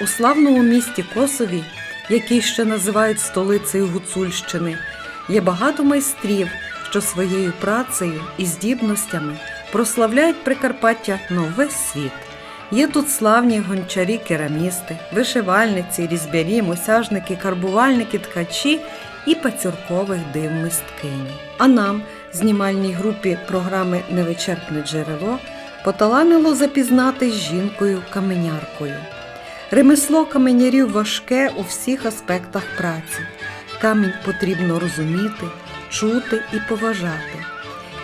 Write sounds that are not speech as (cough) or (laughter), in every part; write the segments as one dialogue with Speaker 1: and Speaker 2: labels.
Speaker 1: У славному місті Косові, який ще називають столицею Гуцульщини, є багато майстрів, що своєю працею і здібностями прославляють Прикарпаття увесь світ. Є тут славні гончарі, керамісти, вишивальниці, різьбярі, мосяжники, карбувальники, ткачі і пацюркових див мисткині. А нам, знімальній групі програми Невичерпне джерело, поталанило запізнати з жінкою-каменяркою. Ремесло каменярів важке у всіх аспектах праці. Камінь потрібно розуміти, чути і поважати.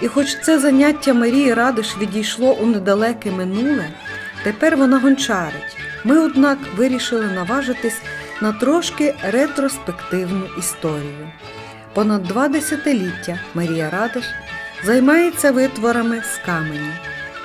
Speaker 1: І хоч це заняття Марії Радиш відійшло у недалеке минуле, тепер вона гончарить. Ми, однак, вирішили наважитись на трошки ретроспективну історію. Понад два десятиліття Марія Радиш займається витворами з каменю.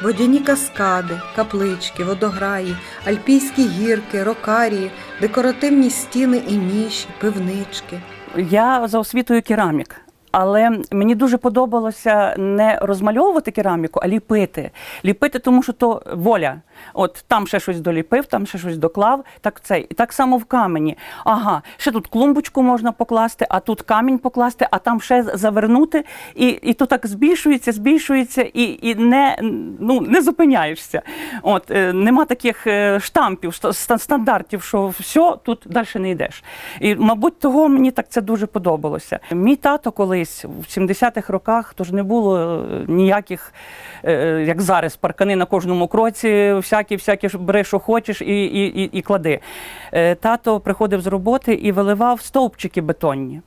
Speaker 1: Водяні каскади, каплички, водограї, альпійські гірки, рокарії, декоративні стіни і ніші, пивнички.
Speaker 2: Я за освітою керамік. Але мені дуже подобалося не розмальовувати кераміку, а ліпити. Ліпити, тому що то воля. От там ще щось доліпив, там ще щось доклав. Так це і так само в камені. Ага, ще тут клумбочку можна покласти, а тут камінь покласти, а там ще завернути. І, і то так збільшується, збільшується, і, і не, ну, не зупиняєшся. От е, нема таких е, штампів, ста- ста- стандартів, що все, тут далі не йдеш. І, мабуть, того мені так це дуже подобалося. Мій тато колись в 70-х роках, тож не було е, ніяких, е, як зараз, паркани на кожному кроці, всякі, всякі бери, що хочеш, і, і, і, і клади. Е, Тато приходив з роботи і виливав стовпчики бетонні.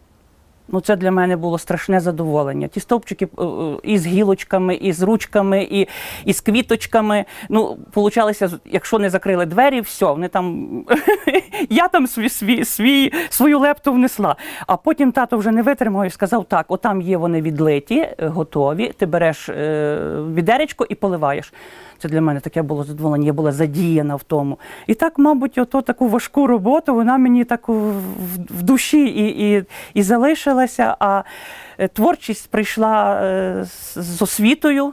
Speaker 2: Ну, це для мене було страшне задоволення. Ті стовпчики е, е, і з гілочками, і з ручками, і, і з квіточками. Ну, получалося, якщо не закрили двері, все, вони там. (laughs) Я там свій, свій, свій, свою лепту внесла. А потім тато вже не витримав і сказав: так, отам є вони відлиті, е, готові. Ти береш відеречко і поливаєш. Це для мене таке було задоволення, я була задіяна в тому. І так, мабуть, ото таку важку роботу вона мені так в, душі і, і, і залишилася. А е, творчість прийшла е, з освітою.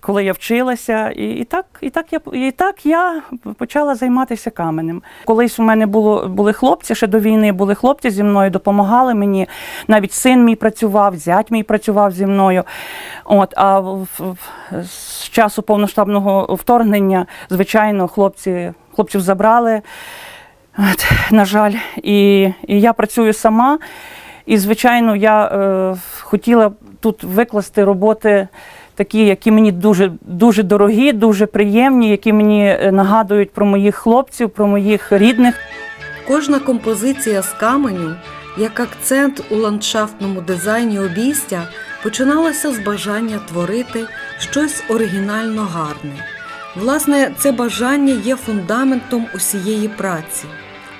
Speaker 2: Коли я вчилася, і, і, так, і, так я, і так я почала займатися каменем. Колись у мене було, були хлопці, ще до війни були хлопці зі мною, допомагали мені. Навіть син мій працював, зять мій працював зі мною. От, а в- в- з часу повноштабного вторгнення, звичайно, хлопці, хлопців забрали, от, на жаль, і, і я працюю сама. І, звичайно, я е, хотіла тут викласти роботи такі, які мені дуже, дуже дорогі, дуже приємні, які мені е, нагадують про моїх хлопців, про моїх рідних.
Speaker 1: Кожна композиція з каменю, як акцент у ландшафтному дизайні обійстя, починалася з бажання творити щось оригінально гарне. Власне, це бажання є фундаментом усієї праці.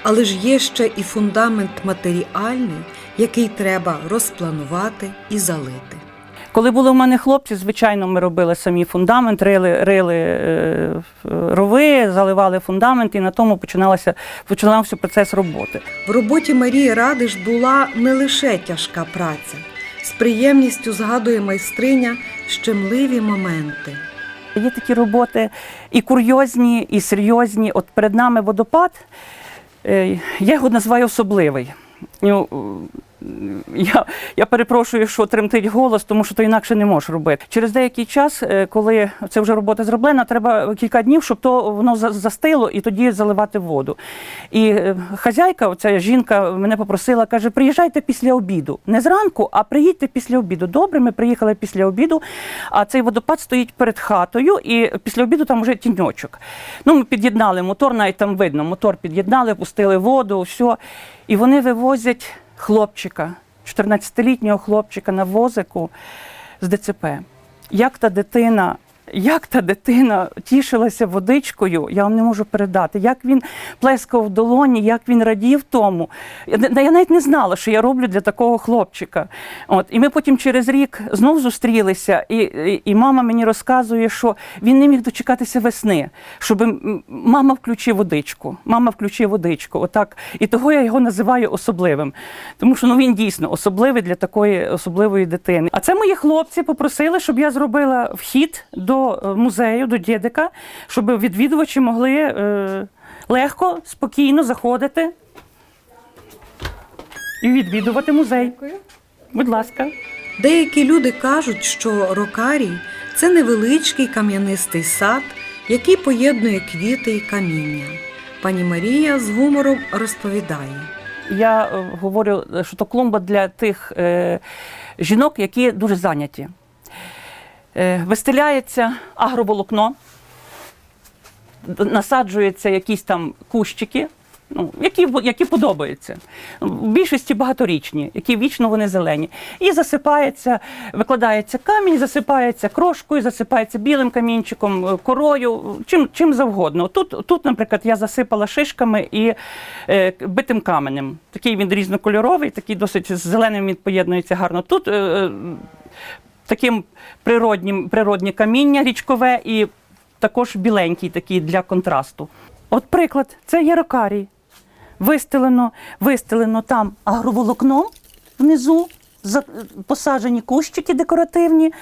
Speaker 1: Але ж є ще і фундамент матеріальний, який треба розпланувати і залити.
Speaker 2: Коли були в мене хлопці, звичайно, ми робили самі фундамент, рили, рили е, рови, заливали фундамент, і на тому починалося, починався процес роботи.
Speaker 1: В роботі Марії Радиш була не лише тяжка праця. З приємністю згадує майстриня щемливі моменти.
Speaker 2: Є такі роботи і курйозні, і серйозні. От перед нами водопад, я його називаю особливий. Я, я перепрошую, що тремтить голос, тому що то інакше не можеш робити. Через деякий час, е, коли це вже робота зроблена, треба кілька днів, щоб то воно застило і тоді заливати воду. І е, хазяйка, оця жінка, мене попросила, каже: приїжджайте після обіду. Не зранку, а приїдьте після обіду. Добре, ми приїхали після обіду, а цей водопад стоїть перед хатою, і після обіду там вже тіньочок. Ну, ми під'єднали мотор, навіть там видно, мотор під'єднали, пустили воду, все. І вони вивозять хлопчика, 14-літнього хлопчика на возику з ДЦП. Як та дитина. Як та дитина тішилася водичкою, я вам не можу передати. Як він плескав в долоні, як він радів тому. Я, я навіть не знала, що я роблю для такого хлопчика. От і ми потім через рік знов зустрілися, і, і, і мама мені розказує, що він не міг дочекатися весни, щоб мама включи водичку. Мама включи водичку. Отак. І того я його називаю особливим. Тому що ну він дійсно особливий для такої особливої дитини. А це мої хлопці попросили, щоб я зробила вхід до е, музею, до дідика, щоб відвідувачі могли. Е, легко, спокійно заходити і відвідувати музей. Будь ласка.
Speaker 1: Деякі люди кажуть, що рокарій це невеличкий кам'янистий сад, який поєднує квіти і каміння. Пані Марія з гумором розповідає.
Speaker 2: Я е, говорю, що то клумба для тих е, жінок, які дуже зайняті. Е, вистеляється агроволокно, насаджуються якісь там кущики, ну, які, які подобаються. В більшості багаторічні, які вічно вони зелені. І засипається, викладається камінь, засипається крошкою, засипається білим камінчиком, е, корою, чим, чим завгодно. Тут, тут, наприклад, я засипала шишками і е, битим каменем. Такий він різнокольоровий, такий досить з зеленим він поєднується гарно. Тут е, е, таким природнім, природнє каміння річкове і також біленький такий для контрасту. От приклад, це є. Вистелено, вистелено там агроволокном внизу, посаджені кущики декоративні,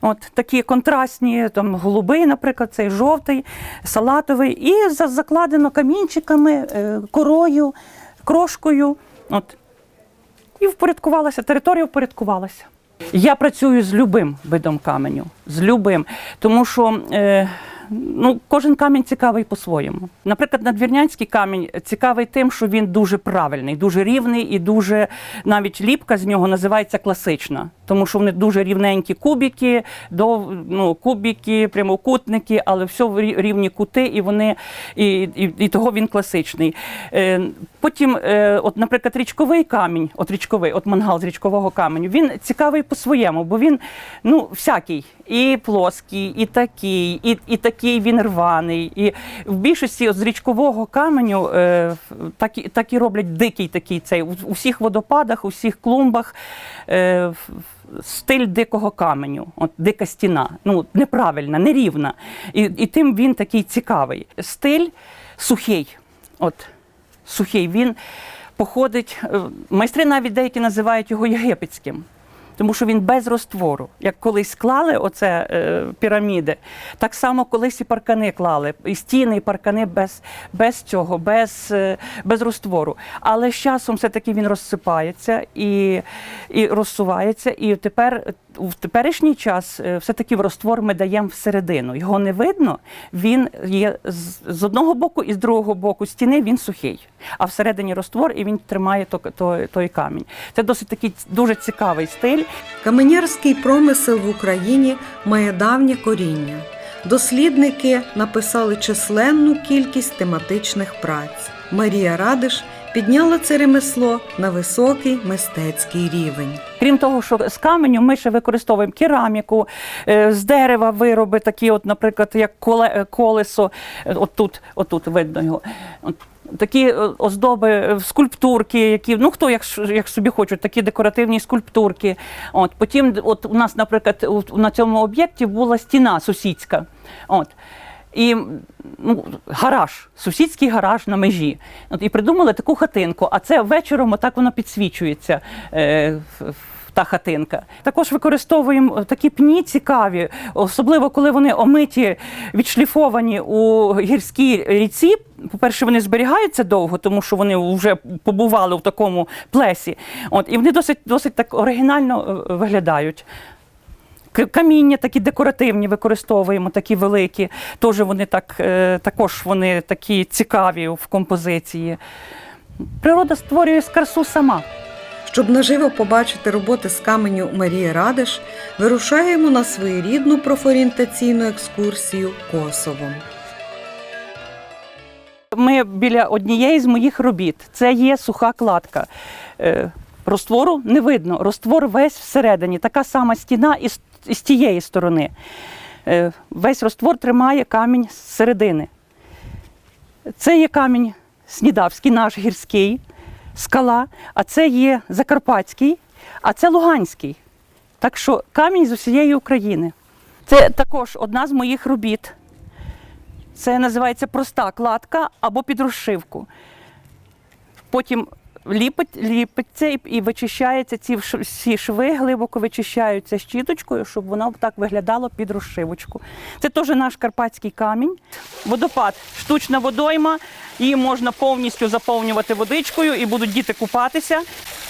Speaker 2: от такі контрастні, там голубий, наприклад, цей жовтий, салатовий, і закладено камінчиками, е, корою, крошкою. От і впорядкувалася, територія впорядкувалася. Я працюю з любим видом каменю, з любим, тому що е, ну, кожен камінь цікавий по-своєму. Наприклад, надвірнянський камінь цікавий тим, що він дуже правильний, дуже рівний і дуже навіть ліпка з нього називається класична, тому що вони дуже рівненькі кубики, до, ну, кубики, прямокутники, але все в рівні кути, і вони і, і, і того він класичний. Е, потім, е, от, наприклад, річковий камінь, от річковий, от мангал з річкового каменю, він цікавий по-своєму, бо він ну, всякий. І плоский, і такий, і, і такий він рваний. І в більшості з річкового каменю е, так, так і роблять дикий такий цей. У, у всіх водопадах, у всіх клумбах е, стиль дикого каменю, от дика стіна. Ну, неправильна, нерівна. І, і тим він такий цікавий. Стиль сухий. От, сухий. Він походить. е, Майстри навіть деякі називають його єгипетським. Тому що він без розтвору. Як колись склали оце е, піраміди, так само колись і паркани клали. І стіни, і паркани без, без цього, без, е, без розтвору. Але з часом все-таки він розсипається і, і розсувається. І тепер в теперішній час е, все-таки в розтвор ми даємо всередину. Його не видно, він є з, одного боку і з другого боку стіни він сухий. А всередині розтвор і він тримає то, то, той камінь. Це досить такий дуже цікавий стиль.
Speaker 1: Каменярський промисел в Україні має давнє коріння. Дослідники написали численну кількість тематичних праць. Марія Радиш підняла це ремесло на високий мистецький рівень.
Speaker 2: Крім того, що з каменю ми ще використовуємо кераміку, е, з дерева вироби, такі, от, наприклад, як е, колесо, е, отут, отут видно його. Такі оздоби, скульптурки, які ну хто як, як собі хочуть, такі декоративні скульптурки. От потім, от у нас, наприклад, на цьому об'єкті була стіна сусідська. От. І ну, гараж, сусідський гараж на межі. От, і придумали таку хатинку, а це вечором отак воно підсвічується. Е, та хатинка. Також використовуємо такі пні цікаві, особливо коли вони омиті, відшліфовані у гірській ріці. По-перше, вони зберігаються довго, тому що вони вже побували в такому плесі. От, і вони досить, досить так оригінально е, виглядають. Каміння такі декоративні використовуємо, такі великі. Теж вони так, е, також вони такі цікаві в композиції. Природа створює красу сама.
Speaker 1: Щоб наживо побачити роботи з каменю Марії Радиш, вирушаємо на своєрідну профорієнтаційну екскурсію Косовом.
Speaker 2: Ми біля однієї з моїх робіт. Це є суха кладка. Е, Розтвору не видно. Розтвор весь всередині. Така сама стіна і з, тієї сторони. Е, Весь розтвор тримає камінь з середини. Це є камінь снідавський, наш гірський, скала, а це є Закарпатський, а це Луганський. Так що камінь з усієї України. Це також одна з моїх робіт. Це називається проста кладка або підрошивку. Потім ліпить, ліпиться і, і вичищається. Ці всі шви глибоко вичищаються щіточкою, щоб воно так виглядало під розшивочку. Це теж наш карпатський камінь. Водопад, штучна водойма. Її можна повністю заповнювати водичкою і будуть діти купатися.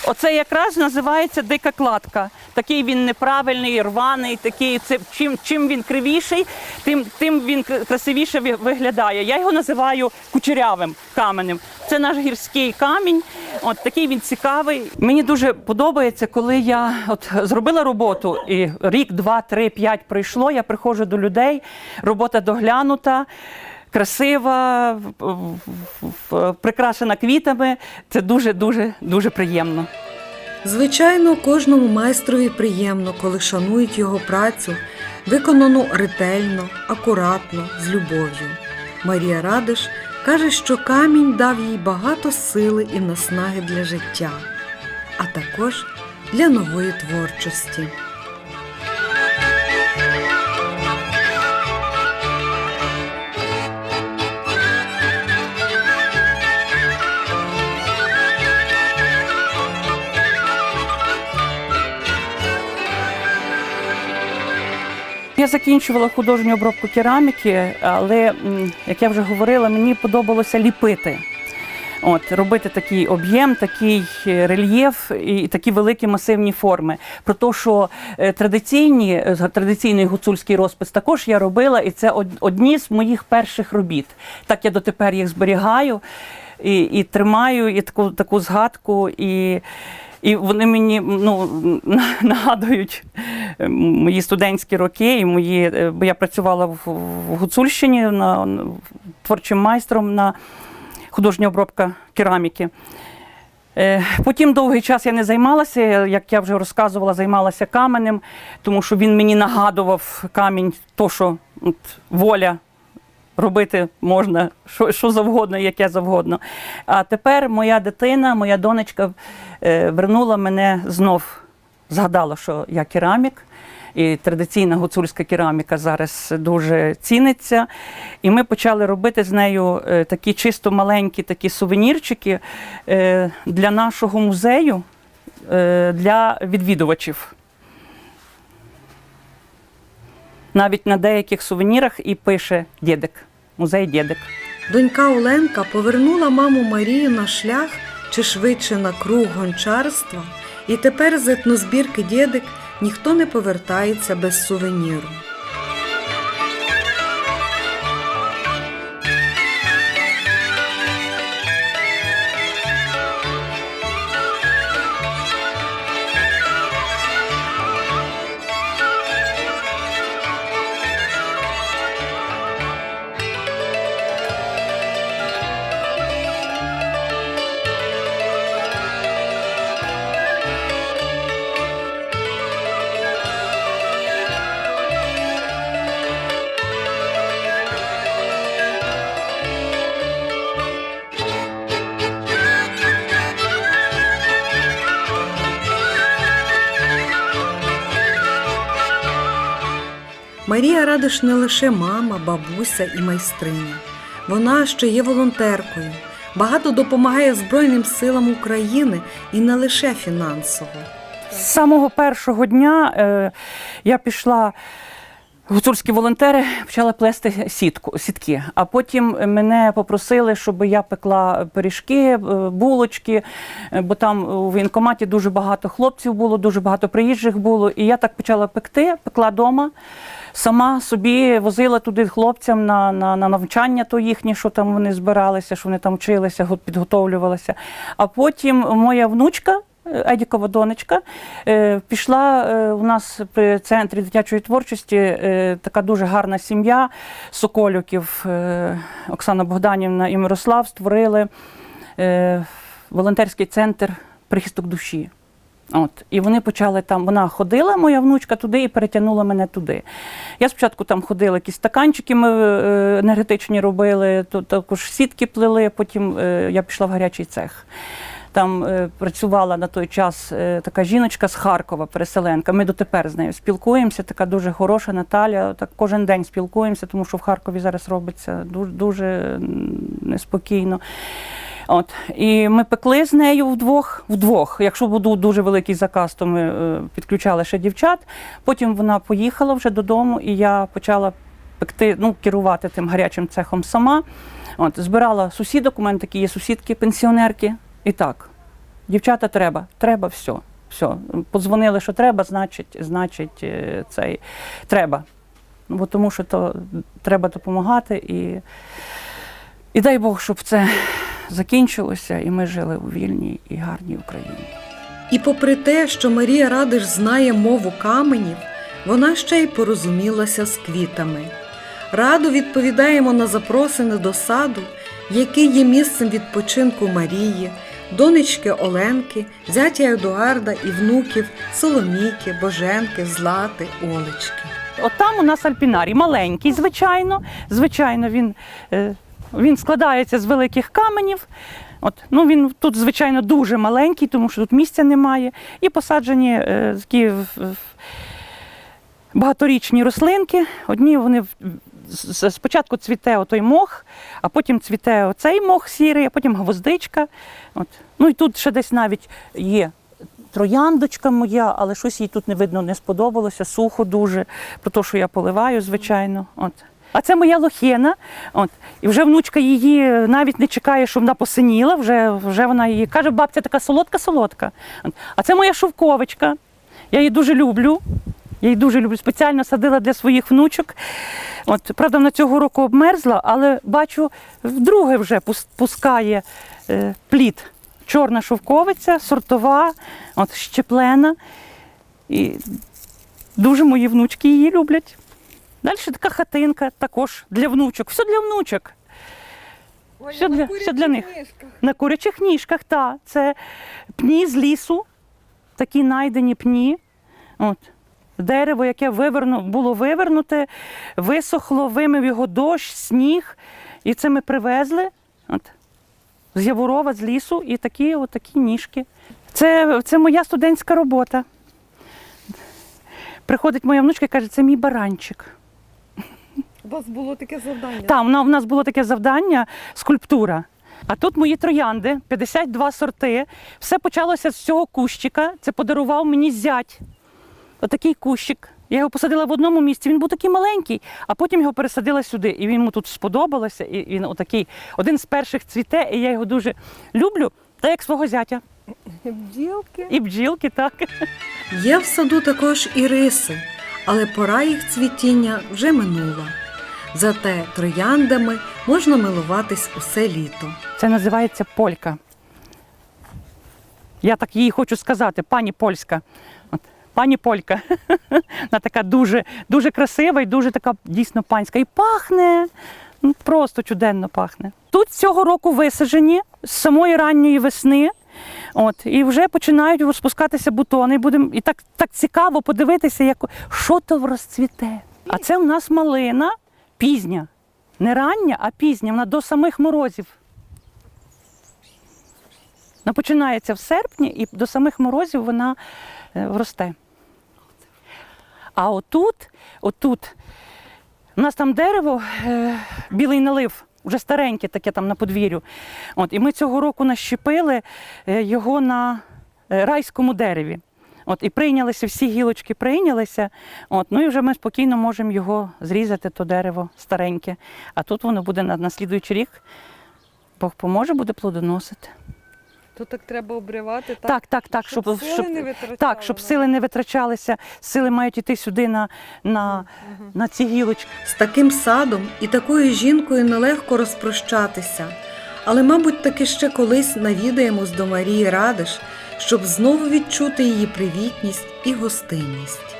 Speaker 2: Оце якраз називається дика кладка. Такий він неправильний, рваний, такий. Це чим, чим він кривіший, тим, тим він красивіше виглядає. Я його називаю кучерявим каменем. Це наш гірський камінь. От такий він цікавий. Мені дуже подобається, коли я от зробила роботу, і рік, два, три, п'ять пройшло. Я приходжу до людей, робота доглянута. Красива, прикрашена квітами. Це дуже, дуже, дуже приємно.
Speaker 1: Звичайно, кожному майстрові приємно, коли шанують його працю, виконану ретельно, акуратно, з любов'ю. Марія Радиш каже, що камінь дав їй багато сили і наснаги для життя, а також для нової творчості.
Speaker 2: Я закінчувала художню обробку кераміки, але, як я вже говорила, мені подобалося ліпити. От, робити такий об'єм, такий е, рельєф і такі великі масивні форми. Про те, що е, традиційні, е, традиційний гуцульський розпис також я робила, і це одні з моїх перших робіт. Так я дотепер їх зберігаю і, і тримаю і таку, таку згадку. І, і вони мені ну, (laughs) нагадують е, мої студентські роки, і мої, е, бо я працювала в, Гуцульщині на, творчим майстром на художня обробка кераміки. Е, Потім довгий час я не займалася, як я вже розказувала, займалася каменем, тому що він мені нагадував камінь, то, що от, воля робити можна що, що завгодно, яке завгодно. А тепер моя дитина, моя донечка е, вернула мене знов, згадала, що я керамік. І традиційна гуцульська кераміка зараз дуже ціниться. І ми почали робити з нею е, такі чисто маленькі такі сувенірчики е, для нашого музею, для відвідувачів. Навіть на деяких сувенірах і пише дідик, музей дідик.
Speaker 1: Донька Оленка повернула маму Марію на шлях чи швидше на круг гончарства, і тепер з етнозбірки дідик ніхто не повертається без сувеніру. Марія Радиш не лише мама, бабуся і майстриня. Вона ще є волонтеркою. Багато допомагає Збройним силам України і не лише фінансово.
Speaker 2: З самого першого дня е, я пішла. Гуцульські волонтери почали плести сітку, сітки. А потім мене попросили, щоб я пекла пиріжки, е, булочки, е, бо там у воєнкоматі дуже багато хлопців було, дуже багато приїжджих було. І я так почала пекти, пекла вдома. Сама собі возила туди хлопцям на, на, на навчання то їхнє, що там вони збиралися, що вони там вчилися, го- підготовлювалися. А потім моя внучка. е, Едікова донечка е, пішла е, у нас при центрі дитячої творчості така дуже гарна сім'я Соколюків. Оксана Богданівна і Мирослав створили волонтерський центр прихисток душі. От, і вони почали там, вона ходила, моя внучка, туди і перетягнула мене туди. Я спочатку там ходила, якісь стаканчики ми е, енергетичні робили, то також сітки плели, потім е, я пішла в гарячий цех. Там е, працювала на той час така жіночка з Харкова, переселенка. Ми дотепер з нею спілкуємося. Така дуже хороша Наталя. Так кожен день спілкуємося, тому що в Харкові зараз робиться дуже, дуже неспокійно. От, і ми пекли з нею вдвох, вдвох. Якщо був дуже великий заказ, то ми е, підключали ще дівчат. Потім вона поїхала вже додому, і я почала пекти, ну, керувати тим гарячим цехом сама. От, збирала сусідок, у мене такі є сусідки, пенсіонерки. І так, дівчата треба, треба все. Все. Подзвонили, що треба, значить, значить, е, цей треба. Бо тому що то треба допомагати і, і дай Бог, щоб це закінчилося, і ми жили у вільній і гарній Україні.
Speaker 1: І попри те, що Марія Радиш знає мову каменів, вона ще й порозумілася з квітами. Радо відповідаємо на запросини до саду, який є місцем відпочинку Марії, донечки Оленки, зятя Едуарда і внуків Соломійки, Боженки, Злати, Олечки.
Speaker 2: От там у нас альпінарій, маленький, звичайно. Звичайно, він, е, він складається з великих каменів. От, ну він тут, звичайно, дуже маленький, тому що тут місця немає. І посаджені е, такі багаторічні рослинки. Одні вони спочатку цвіте отой мох, а потім цвіте оцей мох сірий, а потім гвоздичка. От. Ну і тут ще десь навіть є трояндочка моя, але щось їй тут не видно, не сподобалося, сухо дуже, про те, що я поливаю, звичайно. От. А це моя лохина. От. І вже внучка її навіть не чекає, що вона посиніла, вже, вже вона її каже, бабця така солодка-солодка. А це моя шовковичка. Я її дуже люблю. Я її дуже люблю. Спеціально садила для своїх внучок. От, правда, вона цього року обмерзла, але бачу, вдруге вже пускає е, плід. Чорна шовковиця, сортова, от, щеплена. І дуже мої внучки її люблять. Далі така хатинка також для внучок. Все для внучок. Все для, все для них. На курячих ніжках, так. Це пні з лісу, такі найдені пні. От. Дерево, яке виверну, було вивернуте, висохло, вимив його дощ, сніг. І це ми привезли от, з Яворова, з лісу, і такі, от такі ніжки. Це, це моя студентська робота. Приходить моя внучка і каже, це мій баранчик.
Speaker 1: У вас було таке завдання.
Speaker 2: Там у нас було таке завдання скульптура. А тут мої троянди, 52 сорти. Все почалося з цього кущика. Це подарував мені зять. Отакий кущик. Я його посадила в одному місці. Він був такий маленький, а потім його пересадила сюди. І він йому тут сподобалося. І він отакий один з перших цвіте, і я його дуже люблю, та як свого зятя.
Speaker 1: Бджілки.
Speaker 2: І бджілки, так.
Speaker 1: Є в саду також і риси, але пора їх цвітіння вже минула. Зате трояндами можна милуватись усе літо.
Speaker 2: Це називається полька. Я так їй хочу сказати, пані польська. От, пані полька. (laughs) Вона така дуже, дуже красива і дуже така дійсно панська. І пахне, ну, просто чуденно пахне. Тут цього року висаджені з самої ранньої весни. От, і вже починають розпускатися бутони. Будем, і так, так цікаво подивитися, як, що то розцвіте. А це у нас малина пізня. Не рання, а пізня. Вона до самих морозів. Вона починається в серпні і до самих морозів вона е, росте. А отут, отут, у нас там дерево, е, білий налив, вже стареньке таке там на подвір'ю. От, і ми цього року нащепили е, його на райському дереві. От, і прийнялися, всі гілочки прийнялися. От, ну і вже ми спокійно можемо його зрізати, то дерево стареньке. А тут воно буде на, на слідуючий рік. Бог поможе, буде плодоносити.
Speaker 3: То так треба обривати, так?
Speaker 2: Так, так, так,
Speaker 3: щоб
Speaker 2: щоб,
Speaker 3: сили
Speaker 2: щоб,
Speaker 3: не витрачали
Speaker 2: так, щоб сили не витрачалися, сили мають йти сюди на, на, на ці гілочки.
Speaker 1: З таким садом і такою жінкою нелегко розпрощатися. Але, мабуть, таки ще колись навідаємось до Марії Радиш, щоб знову відчути її привітність і гостинність.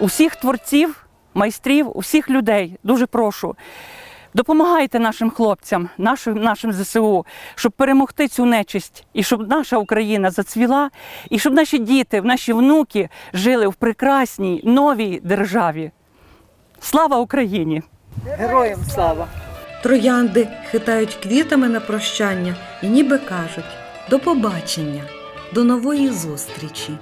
Speaker 2: Усіх творців, майстрів, усіх людей дуже прошу. Допомагайте нашим хлопцям, нашим, нашим ЗСУ, щоб перемогти цю нечисть, і щоб наша Україна зацвіла, і щоб наші діти, наші внуки жили в прекрасній новій державі. Слава Україні!
Speaker 3: Героям слава!
Speaker 1: Троянди хитають квітами на прощання і ніби кажуть до побачення, до нової зустрічі.